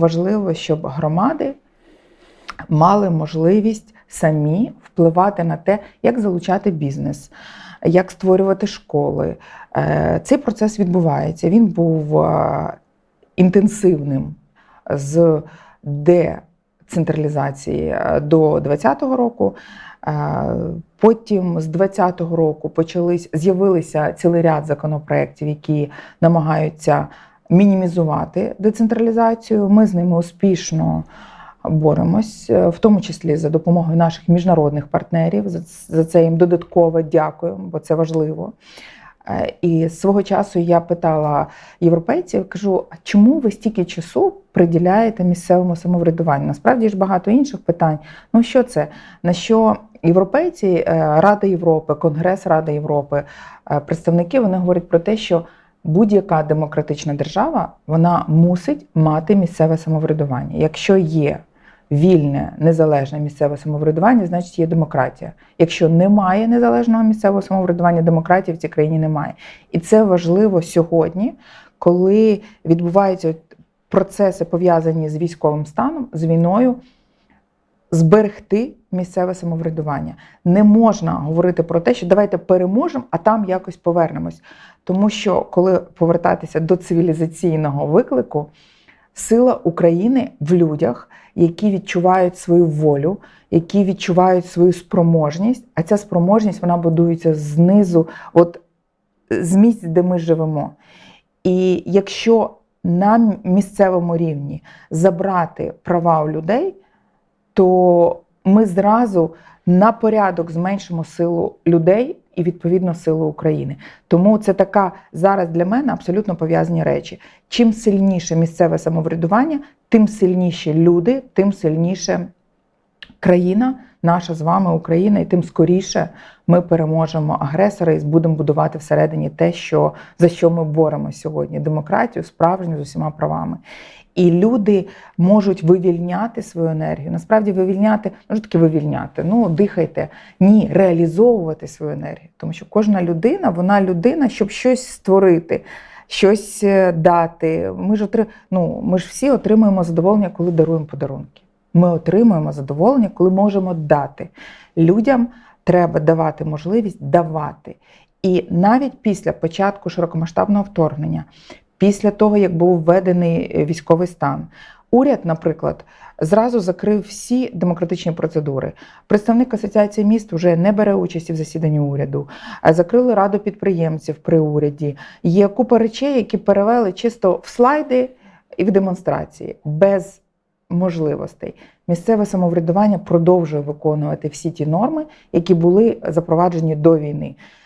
важливо, щоб громади мали можливість самі впливати на те, як залучати бізнес, як створювати школи. Е, Цей процес відбувається. Він був е, інтенсивним з децентралізації е, до 2020 року. Потім з 2020 року почались з'явилися цілий ряд законопроєктів, які намагаються мінімізувати децентралізацію. Ми з ними успішно боремось, е, в тому числі за допомогою наших міжнародних партнерів. За це їм додатково дякую, бо це важливо. Е, І свого часу я питала європейців, кажу: а чому ви стільки часу приділяєте місцевому самоврядуванню? Насправді ж багато інших питань. Ну що це? На що європейці, е, Рада Європи, Конгрес Ради Європи, представники вони говорять про те, що будь-яка демократична держава вона мусить мати місцеве самоврядування. Якщо є вільне незалежне місцеве самоврядування, значить є демократія. Якщо немає незалежного місцевого самоврядування, демократії в цій країні немає. І це важливо сьогодні, коли відбуваються процеси пов'язані з військовим станом, з війною. Зберегти місцеве самоврядування не можна говорити про те, що давайте переможемо, а там якось повернемось. Тому що коли повертатися до цивілізаційного виклику, сила України в людях, які відчувають свою волю, які відчувають свою спроможність, а ця спроможність вона будується знизу, от з місць, де ми живемо. І якщо на місцевому рівні забрати права у людей, то ми зразу на порядок зменшимо силу людей і відповідно силу України. Тому це така зараз для мене абсолютно пов'язані речі. Чим сильніше місцеве самоврядування, тим сильніші люди, тим сильніше країна, наша з вами Україна, і тим скоріше ми переможемо агресора і будемо будувати всередині те, що за що ми боремося сьогодні: демократію, справжню з усіма правами. І люди можуть вивільняти свою енергію. Насправді вивільняти, ну що таке вивільняти? Ну, дихайте. Ні, реалізовувати свою енергію. Тому що кожна людина, вона людина, щоб щось створити, щось е, дати. Ми ж отри... ну, ми ж всі отримуємо задоволення, коли даруємо подарунки. Ми отримуємо задоволення, коли можемо дати. Людям треба давати можливість давати. І навіть після початку широкомасштабного вторгнення, після того, як був введений е, військовий стан, уряд, наприклад, зразу закрив всі демократичні процедури. Представник асоціації міст вже не бере участі в засіданні уряду, закрили раду підприємців при уряді. Є купа речей, які перевели чисто в слайди і в демонстрації без можливостей. Місцеве самоврядування продовжує виконувати всі ті норми, які були запроваджені до війни.